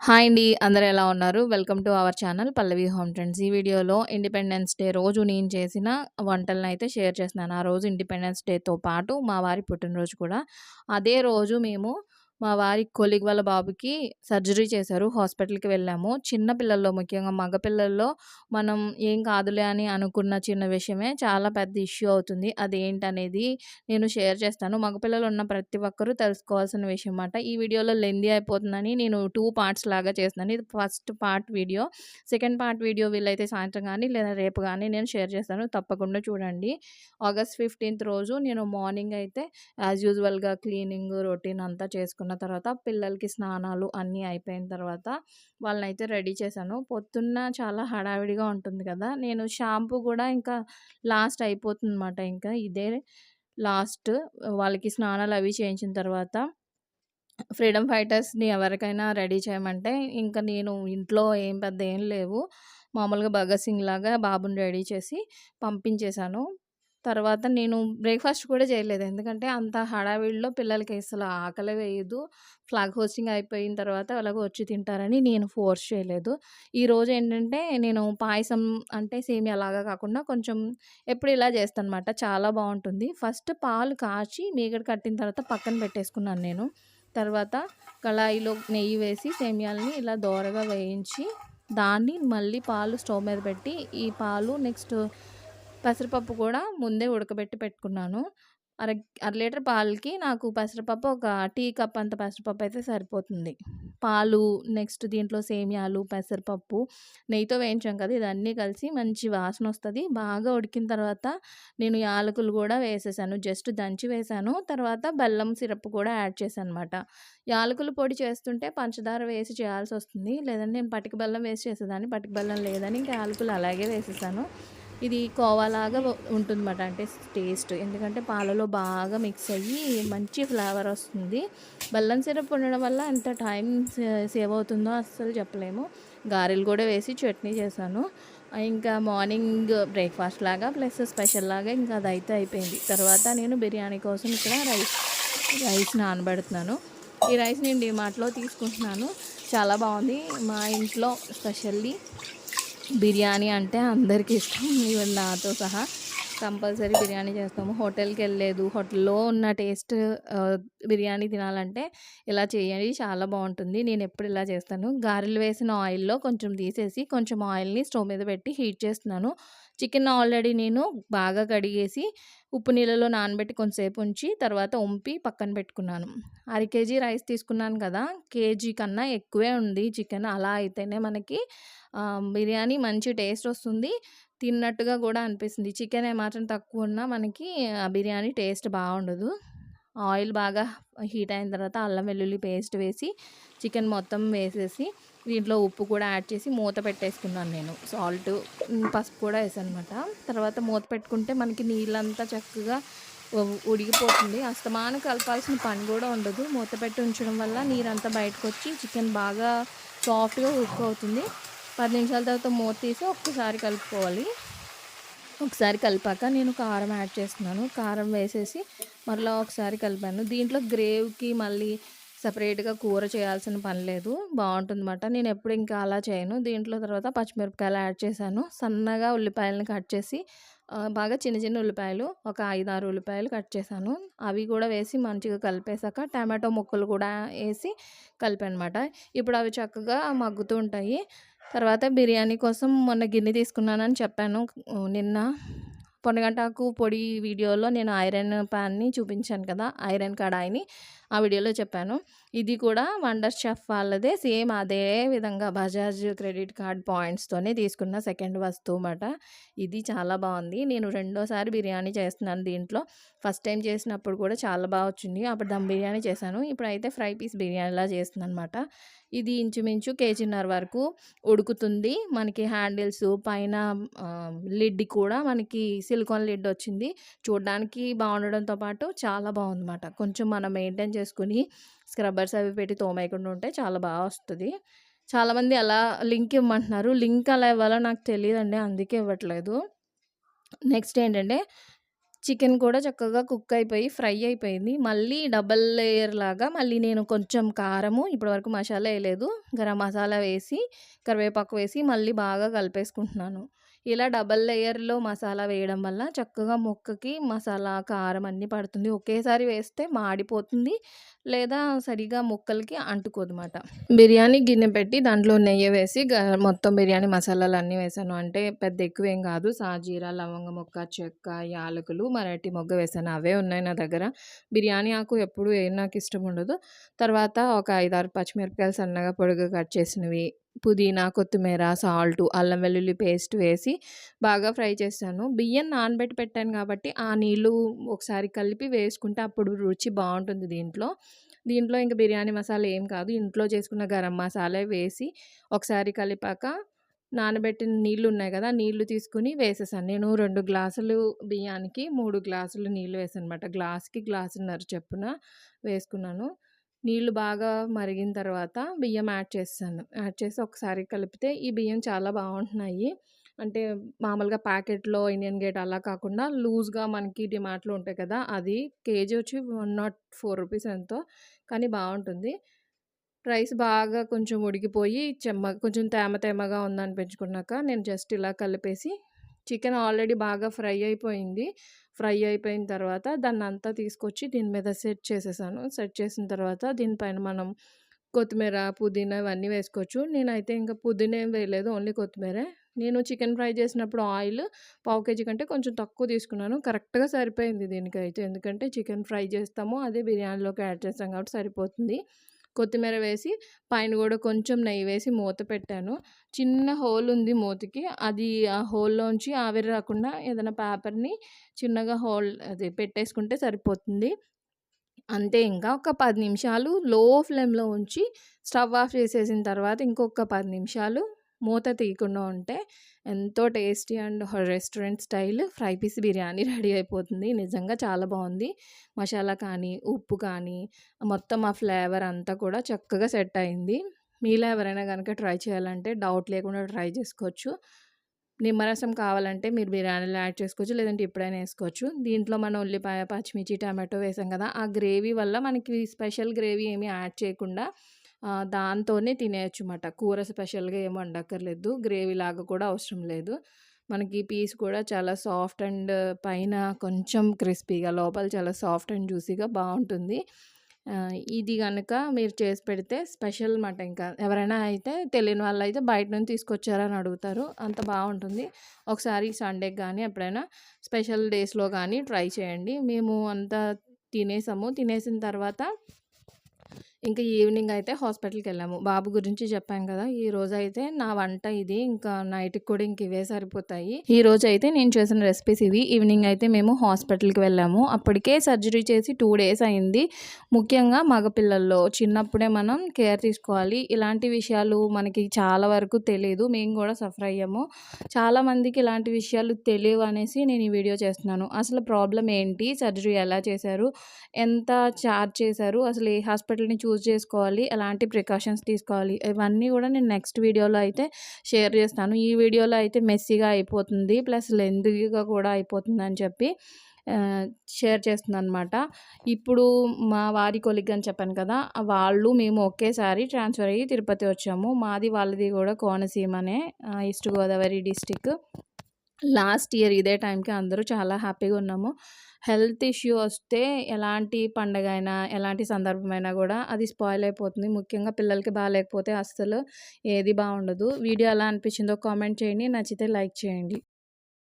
Hi అండి అందరూ ఎలా ఉన్నారు? Welcome to our channel Pallavi home trends ఈ వీడియోలో ఇండిపెండెన్స్ డే రోజు నేను చేసిన వంటలను అయితే షేర్ చేస్తున్నాను. ఆ రోజు ఇండిపెండెన్స్ డేతో పాటు మా వారి పుట్టినరోజు కూడా. అదే రోజు మేము మా వారి కొలిగ్ వాళ్ళ బాబుకి సర్జరీ చేశారు హాస్పిటల్కి వెళ్ళాము. చిన్న పిల్లల్లో ముఖ్యంగా మగపిల్లల్లో మనం ఏం కాదులే అని అనుకున్న చిన్న విషయమే చాలా పెద్ద ఇష్యూ అవుతుంది. అదేంటనేది నేను షేర్ చేస్తాను. మగపిల్లలు ఉన్న ప్రతి ఒక్కరూ తెలుసుకోవాల్సిన విషయం అన్నమాట. ఈ వీడియోలో లెంది అయిపోతుందని నేను టూ పార్ట్స్ లాగా చేస్తున్నాను. ఇది first part video. Second part video వీళ్ళైతే సాయంత్రం కానీ లేదా రేపు కానీ నేను షేర్ చేస్తాను. తప్పకుండా చూడండి. ఆగస్ట్ ఫిఫ్టీన్త్ రోజు నేను మార్నింగ్ అయితే యాజ్ యూజువల్గా క్లీనింగ్ రొటీన్ అంతా చేసుకున్నాను. చేసుకున్న తర్వాత పిల్లలకి స్నానాలు అన్నీ అయిపోయిన తర్వాత వాళ్ళనైతే రెడీ చేశాను. పొద్దున్న చాలా హడావిడిగా ఉంటుంది కదా! నేను షాంపూ కూడా ఇంకా లాస్ట్ అయిపోతుంది అనమాట ఇంకా ఇదే లాస్ట్. వాళ్ళకి స్నానాలు అవి చేయించిన తర్వాత ఫ్రీడమ్ ఫైటర్స్ని ఎవరికైనా రెడీ చేయమంటే ఇంకా నేను ఇంట్లో ఏం పెద్ద ఏం లేవు. మామూలుగా భగత్ సింగ్ లాగా బాబుని రెడీ చేసి పంపించేశాను. తర్వాత నేను బ్రేక్‌ఫాస్ట్ కూడా చేయలేదు. ఎందుకంటే అంత హడావిడిలో పిల్లలకి అసలు ఆకలి వేయదు. ఫ్లాగ్ హోస్టింగ్ అయిపోయిన తర్వాత అలాగే వచ్చి తింటారని నేను ఫోర్స్ చేయలేదు. ఈరోజు ఏంటంటే నేను పాయసం అంటే సేమియాలాగా కాకుండా కొంచెం ఎప్పుడు ఇలా చేస్తాను అనమాట చాలా బాగుంటుంది ఫస్ట్ పాలు కాచి మీగడ కట్టిన తర్వాత పక్కన పెట్టేసుకున్నాను నేను. తర్వాత కళాయిలో నెయ్యి వేసి సేమియాలని ఇలా దోరగా వేయించి దాన్ని మళ్ళీ పాలు స్టవ్ మీద పెట్టి ఈ పాలు నెక్స్ట్ పెసరపప్పు కూడా ముందే ఉడకబెట్టి పెట్టుకున్నాను. అర అర లీటర్ పాలకి నాకు పెసరపప్పు ఒక టీ కప్ అంత పెసరపప్పు అయితే సరిపోతుంది. పాలు నెక్స్ట్ దీంట్లో సేమియాలు పెసరపప్పు నెయ్యితో వేయించాం కదా ఇదన్నీ కలిసి మంచి వాసన వస్తుంది. బాగా ఉడికిన తర్వాత నేను యాలకులు కూడా వేసేసాను. జస్ట్ దంచి వేసాను. తర్వాత బెల్లం సిరప్ కూడా యాడ్ చేశాను అనమాట యాలకులు పొడి చేస్తుంటే పంచదార వేసి చేయాల్సి వస్తుంది. లేదంటే నేను పటిక బెల్లం వేసి చేసేదాన్ని. పటిక బెల్లం లేదని ఇంకా యాలకులు అలాగే వేసేసాను. ఇది కోవాలాగా ఉంటుందన్నమాట. అంటే టేస్ట్. ఎందుకంటే పాలలో బాగా మిక్స్ అయ్యి మంచి ఫ్లేవర్ వస్తుంది. బెల్లం సిరప్ ఉండడం వల్ల ఎంత టైం సేవ్ అవుతుందో అస్సలు చెప్పలేము. గారెలు కూడా వేసి చట్నీ చేశాను. ఇంకా మార్నింగ్ బ్రేక్ఫాస్ట్ లాగా ప్లస్ స్పెషల్ లాగా ఇంకా అదైతే అయిపోయింది. తర్వాత నేను బిర్యానీ కోసం ఇక్కడ రైస్ రైస్ నానబెడుతున్నాను. ఈ రైస్ నేను డిమార్ట్లో తీసుకుంటున్నాను. చాలా బాగుంది. మా ఇంట్లో స్పెషల్లీ బిర్యానీ అంటే అందరికీ ఇష్టం. ఈవెన్ నాతో సహా కంపల్సరీ బిర్యానీ చేస్తాము. హోటల్కి వెళ్ళలేదు. హోటల్లో ఉన్న టేస్ట్ బిర్యానీ తినాలంటే ఇలా చేయండి. చాలా బాగుంటుంది. నేను ఎప్పుడు ఇలా చేస్తాను. గారెలు వేసిన ఆయిల్లో కొంచెం తీసేసి కొంచెం ఆయిల్ని స్టవ్ మీద పెట్టి హీట్ చేస్తున్నాను. చికెన్ ఆల్రెడీ నేను బాగా కడిగేసి ఉప్పు నీళ్ళలో నానబెట్టి కొంతసేపు ఉంచి తర్వాత ఉంపి పక్కన పెట్టుకున్నాను. అర కేజీ రైస్ తీసుకున్నాను కదా కేజీ కన్నా ఎక్కువే ఉంది చికెన్. అలా అయితేనే మనకి బిర్యానీ మంచి టేస్ట్ వస్తుంది. తిన్నట్టుగా కూడా అనిపిస్తుంది. చికెన్ ఏమాత్రం తక్కువ ఉన్నా మనకి ఆ బిర్యానీ టేస్ట్ బాగుండదు. ఆయిల్ బాగా హీట్ అయిన తర్వాత అల్లం వెల్లుల్లి పేస్ట్ వేసి చికెన్ మొత్తం వేసేసి దీంట్లో ఉప్పు కూడా యాడ్ చేసి మూత పెట్టేసుకున్నాను నేను. సాల్ట్ పసుపు కూడా వేసాను అనమాట తర్వాత మూత పెట్టుకుంటే మనకి నీళ్ళంతా చక్కగా ఉడిగిపోతుంది అస్తమాన కలపాల్సిన పని కూడా ఉండదు. మూత పెట్టి ఉంచడం వల్ల నీరంతా బయటకు వచ్చి చికెన్ బాగా సాఫ్ట్గా కుక్ అవుతుంది. పది నిమిషాల తర్వాత మూత తీసి ఒక్కసారి కలుపుకోవాలి. ఒకసారి కలిపాక నేను కారం యాడ్ చేస్తున్నాను. కారం వేసేసి మరలా ఒకసారి కలిపాను. దీంట్లో గ్రేవ్కి మళ్ళీ సపరేట్గా కూర చేయాల్సిన పని లేదు. బాగుంటుందన్నమాట. నేను ఎప్పుడు ఇంకా అలా చేయను. దీంట్లో తర్వాత పచ్చిమిరపకాయలు యాడ్ చేశాను. సన్నగా ఉల్లిపాయలను కట్ చేసి బాగా చిన్న చిన్న ఉల్లిపాయలు ఒక ఐదు ఆరు ఉల్లిపాయలు కట్ చేశాను. అవి కూడా వేసి మంచిగా కలిపేశాక టమాటో ముక్కలు కూడా వేసి కలిపానమాట ఇప్పుడు అవి చక్కగా మగ్గుతూ ఉంటాయి. తర్వాత బిర్యానీ కోసం మొన్న గిన్నె తీసుకున్నానని చెప్పాను. నిన్న పొనగంటాకు పొడి వీడియోలో నేను ఐరన్ ప్యాన్ని చూపించాను కదా ఐరన్ కడాయిని. ఆ వీడియోలో చెప్పాను. ఇది కూడా వండర్ షెఫ్ వాళ్ళదే సేమ్ అదే విధంగా బజాజ్ క్రెడిట్ కార్డ్ పాయింట్స్తోనే తీసుకున్న సెకండ్ వస్తువు అన్నమాట. ఇది చాలా బాగుంది. నేను రెండోసారి బిర్యానీ చేస్తున్నాను దీంట్లో. ఫస్ట్ టైం చేసినప్పుడు కూడా చాలా బాగా వచ్చింది. అప్పుడు దమ్ బిర్యానీ చేశాను. ఇప్పుడైతే ఫ్రై పీస్ బిర్యానీలా చేస్తున్నాను అనమాట ఇది ఇంచుమించు కేజీన్నర వరకు ఉడుకుతుంది. మనకి హ్యాండిల్స్ పైన లిడ్ కూడా మనకి సిలికాన్ లిడ్ వచ్చింది. చూడడానికి బాగుండడంతో పాటు చాలా బాగుందన్నమాట. కొంచెం మనం మెయింటైన్ చేసుకుని స్క్రబ్బర్స్ అవి పెట్టి తోమేయకుండా ఉంటే చాలా బాగా వస్తుంది. చాలామంది అలా లింక్ ఇవ్వమంటున్నారు. లింక్ అలా ఇవ్వాలో నాకు తెలియదండి అందుకే ఇవ్వట్లేదు. నెక్స్ట్ ఏంటంటే చికెన్ కూడా చక్కగా కుక్ అయిపోయి ఫ్రై అయిపోయింది. మళ్ళీ డబల్ లేయర్ లాగా మళ్ళీ నేను కొంచెం కారము ఇప్పటివరకు మసాలా వేయలేదు. గరం మసాలా వేసి కరివేపాకు వేసి మళ్ళీ బాగా కలిపేసుకుంటున్నాను. ఇలా డబల్ లేయర్లో మసాలా వేయడం వల్ల చక్కగా ముక్కకి మసాలా కారం అన్నీ పడుతుంది. ఒకేసారి వేస్తే మాడిపోతుంది లేదా సరిగా ముక్కలకి అంటుకోదన్నమాట. బిర్యానీ గిన్నె పెట్టి దాంట్లో నెయ్యి వేసి మొత్తం బిర్యానీ మసాలాలు అన్నీ వేసాను. అంటే పెద్ద ఎక్కువ ఏం కాదు. సాజీరా లవంగ మొక్క చెక్క యాలకులు మరాఠీ మొగ్గ వేసాను. అవే ఉన్నాయి నా దగ్గర. బిర్యానీ ఆకు ఎప్పుడు ఏం నాకు ఇష్టం ఉండదు. తర్వాత ఒక ఐదారు పచ్చిమిరపకాయలు సన్నగా పొడుగు కట్ చేసినవి పుదీనా కొత్తిమీర సాల్ట్ అల్లం వెల్లుల్లి పేస్ట్ వేసి బాగా ఫ్రై చేశాను బియ్యం నానబెట్టి పెట్టాను కాబట్టి ఆ నీళ్ళు ఒకసారి కలిపి వేసుకుంటే అప్పుడు రుచి బాగుంటుంది దీంట్లో. దీంట్లో ఇంకా బిర్యానీ మసాలా ఏం కాదు. ఇంట్లో చేసుకున్న గరం మసాలా వేసి ఒకసారి కలిపాక నానబెట్టిన నీళ్ళు ఉన్నాయి కదా నీళ్ళు తీసుకుని వేసేసాను. నేను రెండు గ్లాసులు బియ్యానికి మూడు గ్లాసులు నీళ్ళు వేసాను అనమాట గ్లాస్కి గ్లాసున్నర చెప్పున వేసుకున్నాను. నీళ్ళు బాగా మరిగిన తర్వాత బియ్యం యాడ్ చేస్తాను. యాడ్ చేసి ఒకసారి కలిపితే ఈ బియ్యం చాలా బాగుంటున్నాయి. అంటే మామూలుగా ప్యాకెట్లో ఇండియన్ గేట్ అలా కాకుండా లూజ్గా మనకి డిమార్ట్లో ఉంటాయి కదా అది కేజీ వచ్చి వన్ నాట్ ఫోర్ రూపీస్ ఎంతో కానీ బాగుంటుంది. రైస్ బాగా కొంచెం ఉడికిపోయి చెమ్మ కొంచెం తేమ తేమగా ఉందని పెంచుకున్నాక నేను జస్ట్ ఇలా కలిపేసి చికెన్ ఆల్రెడీ బాగా ఫ్రై అయిపోయింది. ఫ్రై అయిపోయిన తర్వాత దాన్ని అంతా తీసుకొచ్చి దీని మీద సెట్ చేసేసాను. సెట్ చేసిన తర్వాత దీనిపైన మనం కొత్తిమీర పుదీనా ఇవన్నీ వేసుకోవచ్చు. నేనైతే ఇంకా పుదీనా ఏం వేయలేదు ఓన్లీ కొత్తిమీరే. నేను చికెన్ ఫ్రై చేసినప్పుడు ఆయిల్ పావు కేజీ కంటే కొంచెం తక్కువ తీసుకున్నాను. కరెక్ట్గా సరిపోయింది దీనికైతే. ఎందుకంటే చికెన్ ఫ్రై చేస్తాము అదే బిర్యానీలోకి యాడ్ చేస్తాం కాబట్టి సరిపోతుంది. కొత్తిమీర వేసి పైన కూడా కొంచెం నెయ్యి వేసి మూత పెట్టాను. చిన్న హోల్ ఉంది మూతకి. అది ఆ హోల్లోంచి ఆవిరి రాకుండా ఏదైనా పేపర్ని చిన్నగా హోల్ అది పెట్టేసుకుంటే సరిపోతుంది. అంతే ఇంకా ఒక పది నిమిషాలు లో ఫ్లేమ్లో ఉంచి స్టవ్ ఆఫ్ చేసేసిన తర్వాత ఇంకొక పది నిమిషాలు మూత తీయకుండా ఉంటే ఎంతో tasty and restaurant style fry piece biryani ready అయిపోతుంది. నిజంగా చాలా బాగుంది. మసాలా కానీ ఉప్పు కానీ మొత్తం ఆ ఫ్లేవర్ అంతా కూడా చక్కగా సెట్ అయింది. మీలో ఎవరైనా కనుక ట్రై చేయాలంటే డౌట్ లేకుండా ట్రై చేసుకోవచ్చు. నిమ్మరసం కావాలంటే మీరు బిర్యానీలో యాడ్ చేసుకోవచ్చు లేదంటే ఇప్పుడైనా వేసుకోవచ్చు. దీంట్లో మనం ఉల్లిపాయ పచ్చిమిర్చి టమాటో వేసాం కదా ఆ గ్రేవీ వల్ల మనకి స్పెషల్ గ్రేవీ ఏమీ యాడ్ చేయకుండా దాంతోనే తినేయచ్చు అన్నమాట కూర స్పెషల్గా ఏం వండక్కర్లేదు. గ్రేవీ లాగా కూడా అవసరం లేదు. మనకి పీస్ కూడా చాలా సాఫ్ట్ అండ్ పైన కొంచెం క్రిస్పీగా లోపల చాలా సాఫ్ట్ అండ్ జ్యూసీగా బాగుంటుంది. ఇది కనుక మీరు చేసి పెడితే స్పెషల్ మాట ఇంకా. ఎవరైనా అయితే తెలియని వాళ్ళు అయితే బయట నుంచి తీసుకొచ్చారని అడుగుతారు. అంత బాగుంటుంది. ఒకసారి సండేకి కానీ ఎప్పుడైనా స్పెషల్ డేస్లో కానీ ట్రై చేయండి. మేము అంతా తినేసాము. తినేసిన తర్వాత ఇంకా ఈవినింగ్ అయితే హాస్పిటల్కి వెళ్ళాము బాబు గురించి చెప్పాను కదా ఈ రోజు అయితే నా వంట ఇది ఇంకా నైట్కి కూడా ఇంక ఇవే సరిపోతాయి. ఈ రోజు అయితే నేను చేసిన రెసిపీస్ ఇవి. ఈవినింగ్ అయితే మేము హాస్పిటల్కి వెళ్ళాము. అప్పటికే సర్జరీ చేసి టూ డేస్ అయింది. ముఖ్యంగా మగపిల్లల్లో చిన్నప్పుడే మనం కేర్ తీసుకోవాలి. ఇలాంటి విషయాలు మనకి చాలా వరకు తెలియదు మేము కూడా సఫర్ అయ్యాము. చాలామందికి ఇలాంటి విషయాలు తెలియవు అనేసి నేను ఈ వీడియో చేస్తున్నాను. అసలు ప్రాబ్లం ఏంటి? సర్జరీ ఎలా చేశారు? ఎంత చార్జ్ చేశారు? అసలు ఏ హాస్పిటల్ని చూస్ చేసుకోవాలి ఎలాంటి ప్రికాషన్స్ తీసుకోవాలి ఇవన్నీ కూడా నేను నెక్స్ట్ వీడియోలో అయితే షేర్ చేస్తాను. ఈ వీడియోలో అయితే మెస్సీగా అయిపోతుంది ప్లస్ లెంత్గా కూడా అయిపోతుంది అని చెప్పి షేర్ చేస్తుంది అనమాట ఇప్పుడు మా వారి కొలిగ్ అని చెప్పాను కదా వాళ్ళు మేము ఒకేసారి ట్రాన్స్ఫర్ అయ్యి తిరుపతి వచ్చాము. మాది వాళ్ళది కూడా కోనసీమనే east Godavari district last year ఇదే టైంకి అందరూ చాలా హ్యాపీగా ఉన్నాము. హెల్త్ ఇష్యూ వస్తే ఎలాంటి పండగ అయినా ఎలాంటి సందర్భమైనా కూడా అది స్పాయిల్ అయిపోతుంది. ముఖ్యంగా పిల్లలకి బాగాలేకపోతే అస్సలు ఏది బాగుండదు. వీడియో ఎలా అనిపించిందో కామెంట్ చేయండి. నచ్చితే లైక్ చేయండి.